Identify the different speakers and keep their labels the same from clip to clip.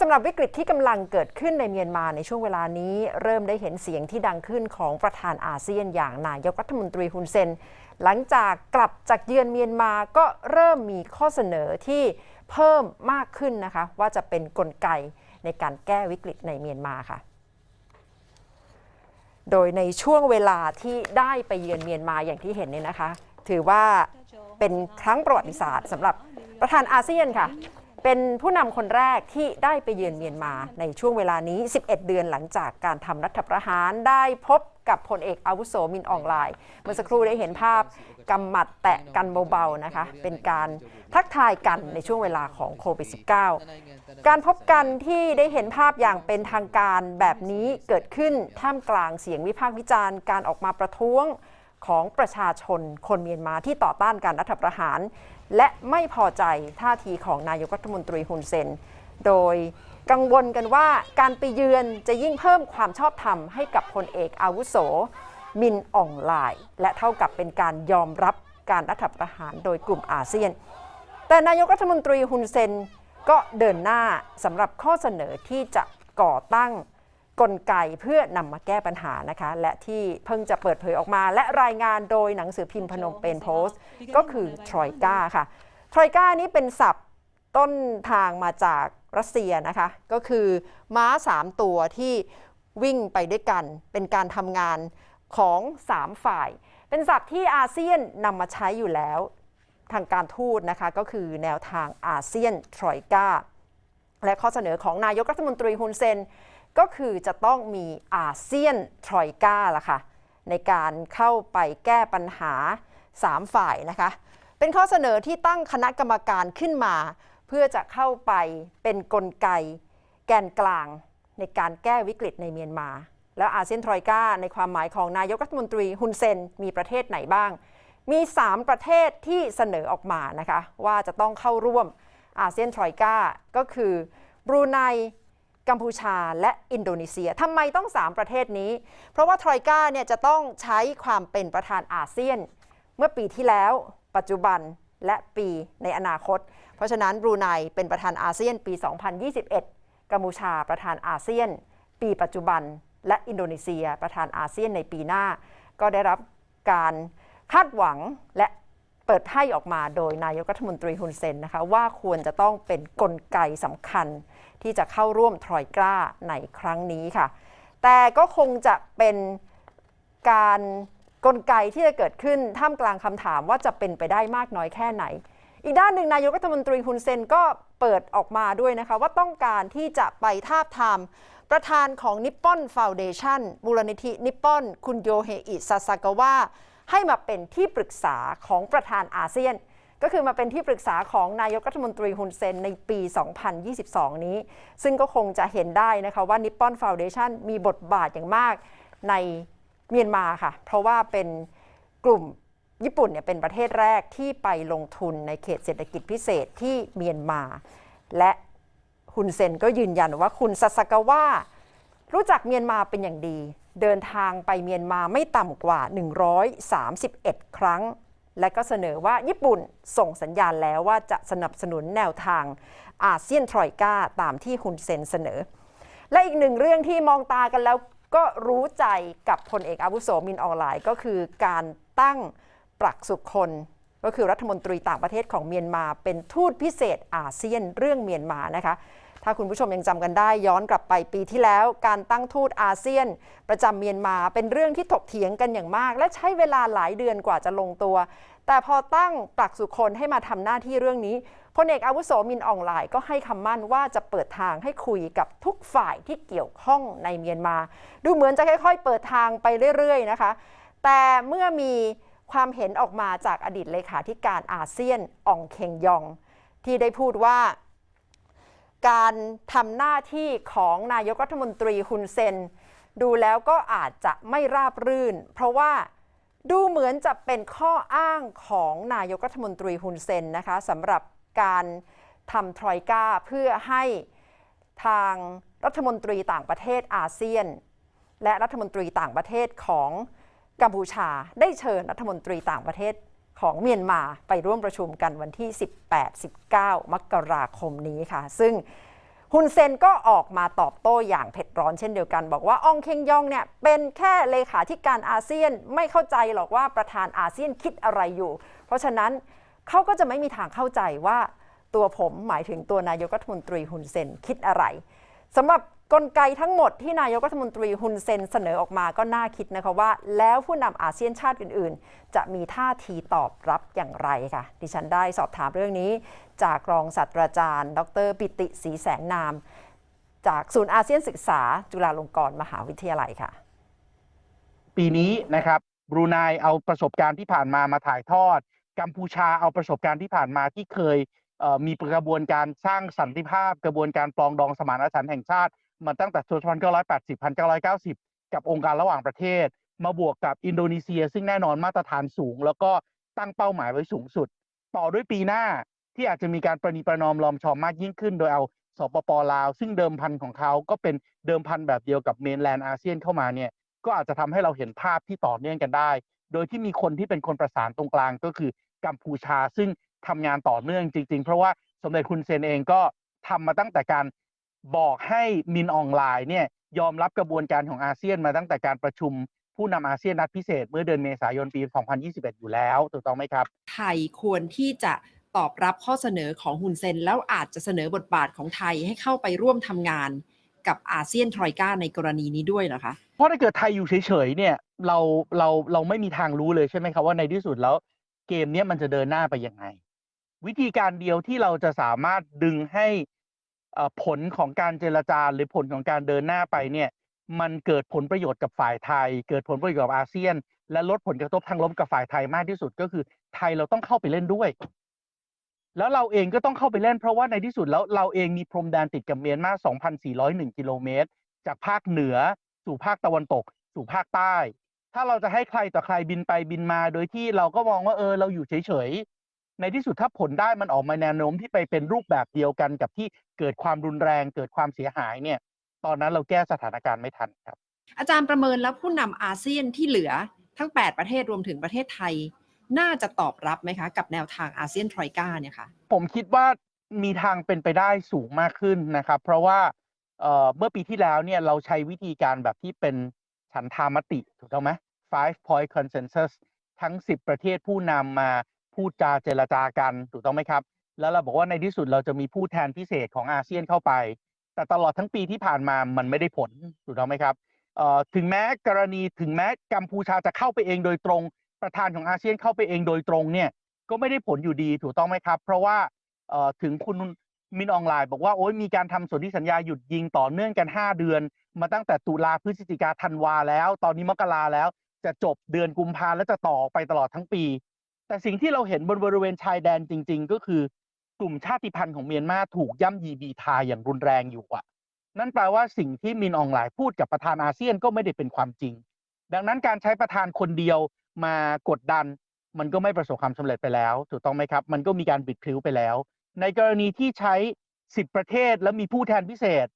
Speaker 1: สำหรับวิกฤตที่กำลังเกิดขึ้นในเมียนมาในช่วงเวลานี้ เริ่มได้เห็นเสียงที่ดังขึ้นของประธานอาเซียนอย่างนายกรัฐมนตรีฮุนเซน หลังจากกลับจากเยือนเมียนมาก็เริ่มมีข้อเสนอที่เพิ่มมากขึ้นนะคะ ว่าจะเป็นนกลไกในการแก้วิกฤตในเมียนมาค่ะ โดยในช่วงเวลาที่ได้ไปเยือนเมียนมาอย่างที่เห็นเนี่ยนะคะ ถือว่าเป็นครั้งประวัติศาสตร์สำหรับประธานอาเซียนค่ะ เป็นผู้นำคนแรกที่ได้ไปเยือนเมียนมาในช่วงเวลานี้ 11 เดือนหลังจากการทำรัฐประหารได้พบกับพลเอกอาวุโสมินอองไลน์เมื่อสักครู่ได้เห็นภาพกำหมัดแตะกันเบาๆนะคะ เป็นการทักทายกันในช่วงเวลาของโควิด -19 การพบกันที่ได้เห็นภาพอย่างเป็นทางการแบบนี้เกิดขึ้นท่ามกลางเสียงวิพากษ์วิจารณ์การออกมาประท้วง ของประชาชนคนเมียนมาที่ต่อต้านการรัฐประหาร และไม่พอใจท่าทีของนายกรัฐมนตรีฮุนเซน โดยกังวลกันว่าการไปเยือนจะยิ่งเพิ่มความชอบธรรมให้กับพลเอกอาวุโส มินอ่องไลน์และเท่ากับเป็นการยอมรับการรัฐประหารโดยกลุ่มอาเซียน แต่นายกรัฐมนตรีฮุนเซนก็เดินหน้าสำหรับข้อเสนอที่จะก่อตั้ง กลไกเพื่อนำมาแก้ปัญหานะคะ และที่เพิ่งจะเปิดเผยออกมา และรายงานโดยหนังสือพิมพ์พนมเปญโพสต์ก็คือทรอยกาค่ะทรอยกานี้เป็นศัพท์ต้นทางมาจากรัสเซียนะคะ ก็คือม้า 3 ตัวที่วิ่งไปด้วยกัน เป็นการทำงานของ 3 ฝ่าย เป็นศัพท์ที่อาเซียนนำมาใช้อยู่แล้วทางการทูตนะคะ ก็คือแนวทางอาเซียนทรอยกาและข้อเสนอของนายกรัฐมนตรีฮุนเซน ก็คือจะต้องมีอาเซียนทรอยก้าล่ะค่ะในการเข้าไปแก้ปัญหา 3 ฝ่ายนะคะ เป็นข้อเสนอที่ตั้งคณะกรรมการขึ้นมา เพื่อจะเข้าไปเป็นนกลไก แกนกลางในการแก้วิกฤตในเมียนมา แล้วอาเซียนทรอยก้าในความหมายของนายกรัฐมนตรีฮุนเซนมีประเทศไหนบ้าง มี 3 ประเทศที่เสนอออกมานะคะว่าจะต้องเข้าร่วมอาเซียนทรอยก้าก็คือบรูไน กัมพูชาและอินโดนีเซียทำไมต้อง 3 ประเทศนี้ เพราะว่าทรอยกาเนี่ยจะต้องใช้ความเป็นประธานอาเซียน เมื่อปีที่แล้ว ปัจจุบันและปีในอนาคต เพราะฉะนั้นบรูไนเป็นประธานอาเซียนปี 2021 กัมพูชาประธานอาเซียน ปีปัจจุบัน และอินโดนีเซียประธานอาเซียนในปีหน้า ก็ได้รับการคาดหวังและเปิดให้ออกมาโดยนายกรัฐมนตรีฮุนเซนนะคะว่าควรจะต้องเป็นนกลไกสำคัญ ที่จะเข้าร่วมทรอยกล้าในครั้งนี้ค่ะ แต่ก็คงจะเป็นการกลไกที่จะเกิดขึ้นท่ามกลางคำถามว่าจะเป็นไปได้มากน้อยแค่ไหน อีกด้านหนึ่งนายกรัฐมนตรีฮุนเซนก็เปิดออกมาด้วยนะคะ ว่าต้องการที่จะไปทาบทามประธานของนิปปอนฟาวเดชั่นมูลนิธินิปปอน คุณโยเฮอิซาซากาวะให้มาเป็นที่ปรึกษาของประธานอาเซียน ก็คือมาเป็นที่ปรึกษาของนายกรัฐมนตรีฮุนเซนในปี 2022 นี้ ซึ่งก็คงจะเห็นได้นะคะว่านิปปอนฟาวเดชั่นมีบทบาทอย่างมากในเมียนมาค่ะ เพราะว่าเป็นกลุ่มญี่ปุ่นเนี่ยเป็นประเทศแรกที่ไปลงทุนในเขตเศรษฐกิจพิเศษที่เมียนมา และฮุนเซนก็ยืนยันว่าคุณซาสกาวะรู้จักเมียนมาเป็นอย่างดี เดินทางไปเมียนมาไม่ต่ำกว่า 131 ครั้ง และก็เสนอว่าญี่ปุ่นส่งสัญญาณแล้วว่าจะสนับสนุนแนวทางอาเซียนทรอยกาตามที่ฮุนเซนเสนอ และอีกหนึ่งเรื่องที่มองตากันแล้วก็รู้ใจกับพลเอกอาวุโสมินออนไลน์ ก็คือการตั้งปรักสุคนก็คือรัฐมนตรีต่างประเทศของเมียนมา เป็นทูตพิเศษอาเซียนเรื่องเมียนมานะคะ ถ้าคุณผู้ชมยังจำกันได้ย้อนกลับไปปีที่แล้ว การตั้งทูตอาเซียน ประจำเมียนมาเป็นเรื่องที่ถกเถียงกันอย่างมาก และใช้เวลาหลายเดือนกว่าจะลงตัว แต่พอตั้งปักสุคนให้มาทำหน้าที่เรื่องนี้พลเอกอาวุโสมินอองไลน์ก็ให้คำมั่นว่าจะเปิดทางให้คุยกับทุกฝ่ายที่เกี่ยวข้องในเมียนมา ดูเหมือนจะค่อย ๆ เปิดทางไปเรื่อยๆนะคะ แต่เมื่อมีความเห็นออกมาจากอดีตเลขาธิการอาเซียนอองเคงยอง ที่ได้พูดว่า การทำหน้าที่ของนายกรัฐมนตรีฮุนเซน ดูแล้วก็อาจจะไม่ราบรื่น เพราะว่าดูเหมือนจะเป็นข้ออ้างของนายกรัฐมนตรีฮุนเซนนะคะสำหรับการทำทรอยกาเพื่อให้ทางรัฐมนตรีต่างประเทศอาเซียน และรัฐมนตรีต่างประเทศของกัมพูชา ได้เชิญรัฐมนตรีต่างประเทศ ของเมียนมาไปร่วมประชุมกันวันที่ 18-19 มกราคมนี้ค่ะ ซึ่งฮุนเซนก็ออกมาตอบโต้อย่างเผ็ดร้อนเช่นเดียวกัน บอกว่าอองเคงยองเนี่ยเป็นแค่เลขาธิการอาเซียนไม่เข้าใจหรอกว่าประธานอาเซียนคิดอะไรอยู่ เพราะฉะนั้นเขาก็จะไม่มีทางเข้าใจว่าตัวผมหมายถึงตัวนายกรัฐมนตรีฮุนเซนคิดอะไรสำหรับ กลไกทั้งหมดที่นายกรัฐมนตรีฮุนเซนเสนอออกมาก็น่าคิดนะคะว่า แล้วผู้นำอาเซียนชาติอื่น ๆ จะมีท่าทีตอบรับอย่างไรค่ะ ดิฉันได้สอบถามเรื่องนี้ จากรองศาสตราจารย์ ดร ปิติศรีแสงนาม จากศูนย์อาเซียนศึกษา จุฬาลงกรณ์มหาวิทยาลัยค่ะ
Speaker 2: ปีนี้นะครับบรูไนเอาประสบการณ์ที่ผ่านมามาถ่ายทอด กัมพูชาเอาประสบการณ์ที่ผ่านมาที่เคยมีกระบวนการสร้างสันติภาพ กระบวนการปรองดองสมานฉันท์แห่งชาติ มาตั้งแต่1980 1990 กับองค์การระหว่างประเทศ มาบวกกับอินโดนีเซีย ซึ่งแน่นอนมาตรฐานสูง แล้วก็ตั้งเป้าหมายไว้สูงสุด ต่อด้วยปีหน้าที่อาจจะมีการประนีประนอมลอมชอมมากยิ่งขึ้น โดยเอาสปปลาว ซึ่งเดิมพันของเขาก็เป็นเดิมพันแบบเดียวกับเมนแลนด์อาเซียนเข้ามาเนี่ยก็อาจจะทำให้เราเห็นภาพที่ต่อเนื่องกันได้ โดยที่มีคนที่เป็นคนประสานตรงกลางก็คือกัมพูชาซึ่งทำงานต่อเนื่องจริง ๆ เพราะว่าสมเด็จคุณเซนเองก็ทำมาตั้งแต่การ บอกให้มินออนไลน์เนี่ยยอมรับกระบวนการของอาเซียนมาตั้งแต่การประชุมผู้นำอาเซียนนัดพิเศษ เมื่อเดือนเมษายนปี 2021 อยู่แล้วถูกต้องไหมครับ
Speaker 3: ไทยควรที่จะตอบรับข้อเสนอของฮุนเซน แล้วอาจจะเสนอบทบาทของไทยให้เข้าไปร่วมทำงานกับอาเซียนทรอยกาในกรณีนี้ด้วยเหรอคะ
Speaker 2: เพราะถ้าเกิดไทยอยู่เฉยๆเนี่ยเราเราเราไม่มีทางรู้เลยใช่ไหมครับว่าในที่สุดแล้วเกมนี้มันจะเดินหน้าไปยังไง วิธีการเดียวที่เราจะสามารถดึงให้ ผลของการเจรจาหรือผลของการเดินหน้าไปเนี่ยมันเกิดผลประโยชน์กับฝ่ายไทย เกิดผลประโยชน์กับอาเซียน และลดผลกระทบทางลบกับฝ่ายไทยมากที่สุดก็คือไทยเราต้องเข้าไปเล่นด้วย แล้วเราเองก็ต้องเข้าไปเล่นเพราะว่าในที่สุดแล้วเราเองมีพรมแดนติดกับเมียนมา 2,401 กิโลเมตร จากภาคเหนือสู่ภาคตะวันตก สู่ภาคใต้ ถ้าเราจะให้ใครต่อใครบินไปบินมา โดยที่เราก็มองว่าเออเราอยู่เฉย ในที่สุดถ้าผลได้มันออกมาแนวโน้มที่ไปเป็นรูปแบบเดียวกันกับที่เกิดความรุนแรง เกิดความเสียหายเนี่ย ตอนนั้นเราแก้สถานการณ์ไม่ทันครับ
Speaker 3: อาจารย์ประเมินแล้วผู้นำอาเซียนที่เหลือทั้ง 8 ประเทศรวมถึงประเทศไทย น่าจะตอบรับไหมคะ กับแนวทางอาเซียนทรอยกาเนี่ยค่ะ
Speaker 2: ผมคิดว่ามีทางเป็นไปได้สูงมากขึ้นนะครับ เพราะว่าเอ่อเมื่อปีที่แล้วเนี่ยเราใช้วิธีการแบบที่เป็นฉันทามติถูกต้องไหม five point consensus ทั้ง 10 ประเทศผู้นำมา พูดจาเจรจากันถูกต้องไหมครับ แล้วเราบอกว่าในที่สุดเราจะมีผู้แทนพิเศษของอาเซียนเข้าไป แต่ตลอดทั้งปีที่ผ่านมามันไม่ได้ผลถูกต้องไหมครับเอ่อถึงแม้กรณีถึงแม้กัมพูชาจะเข้าไปเองโดยตรง ประธานของอาเซียนเข้าไปเองโดยตรงเนี่ยก็ไม่ได้ผลอยู่ดีถูกต้องไหมครับ เพราะว่าเอ่อถึงคุณมินออนไลน์บอกว่าโอ้ยมีการทำสนธิสัญญาหยุดยิงต่อเนื่องกัน 5 เดือน มาตั้งแต่ตุลาพฤศจิกาธันวาแล้ว ตอนนี้มกราแล้วจะจบเดือนกุมภาแล้วจะต่อไปตลอดทั้งปี แต่สิ่งที่เราเห็นบนบริเวณชายแดนจริง ๆ ก็คือกลุ่มชาติพันธุ์ของเมียนมาถูกย่ำยีบีทาอย่างรุนแรงอยู่อะนั่นแปลว่าสิ่งที่มินออนไลน์พูดกับประธานอาเซียนก็ไม่ได้เป็นความจริง ดังนั้นการใช้ประธานคนเดียวมากดดัน มันก็ไม่ประสบความสำเร็จไปแล้ว ถูกต้องไหมครับ มันก็มีการบิดพลิ้วไปแล้ว ในกรณีที่ใช้10ประเทศแล้วมีผู้แทนพิเศษ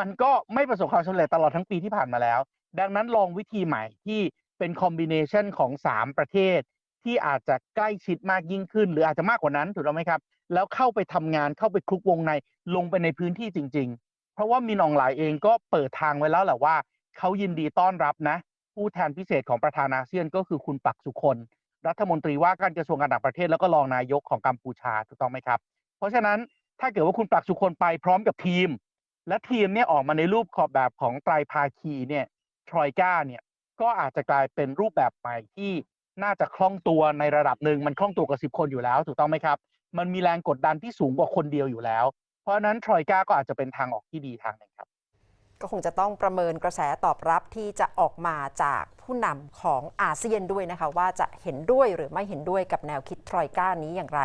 Speaker 2: มันก็ไม่ประสบความสำเร็จตลอดทั้งปีที่ผ่านมาแล้ว ดังนั้นลองวิธีใหม่ที่เป็นคอมบิเนชันของ 3 ประเทศ ที่อาจจะใกล้ชิดมากยิ่งขึ้น หรืออาจจะมากกว่านั้นถูกต้องไหมครับ แล้วเข้าไปทำงานเข้าไปคลุกวงในลงไปในพื้นที่จริง ๆ เพราะว่ามีนองหลายเองก็เปิดทางไว้แล้วแหละว่าเขายินดีต้อนรับนะ ผู้แทนพิเศษของประธานาเซียนก็คือคุณปักสุคนรัฐมนตรีว่าการกระทรวงการต่างประเทศแล้วก็รองนายกของกัมพูชาถูกต้องไหมครับ เพราะฉะนั้นถ้าเกิดว่าคุณปักสุคนไปพร้อมกับทีม และทีมเนี่ยออกมาในรูปขอบแบบของไตรภาคีเนี่ยทรอยก้าเนี่ยก็อาจจะกลายเป็นรูปแบบใหม่ที่ น่าจะคล่องตัวในระดับหนึ่งมันคล่องตัวกับสิบคนอยู่แล้ว ถูกต้องไหมครับ มันมีแรงกดดันที่สูงกว่าคนเดียวอยู่แล้ว เพราะนั้นทรอยก้าก็อาจจะเป็นทางออกที่ดีทางหนึ่งครับ
Speaker 1: ก็คงจะต้องประเมินกระแสตอบรับที่จะออกมาจากผู้นำของอาเซียนด้วยนะคะ ว่าจะเห็นด้วยหรือไม่เห็นด้วยกับแนวคิดทรอยก้านี้อย่างไร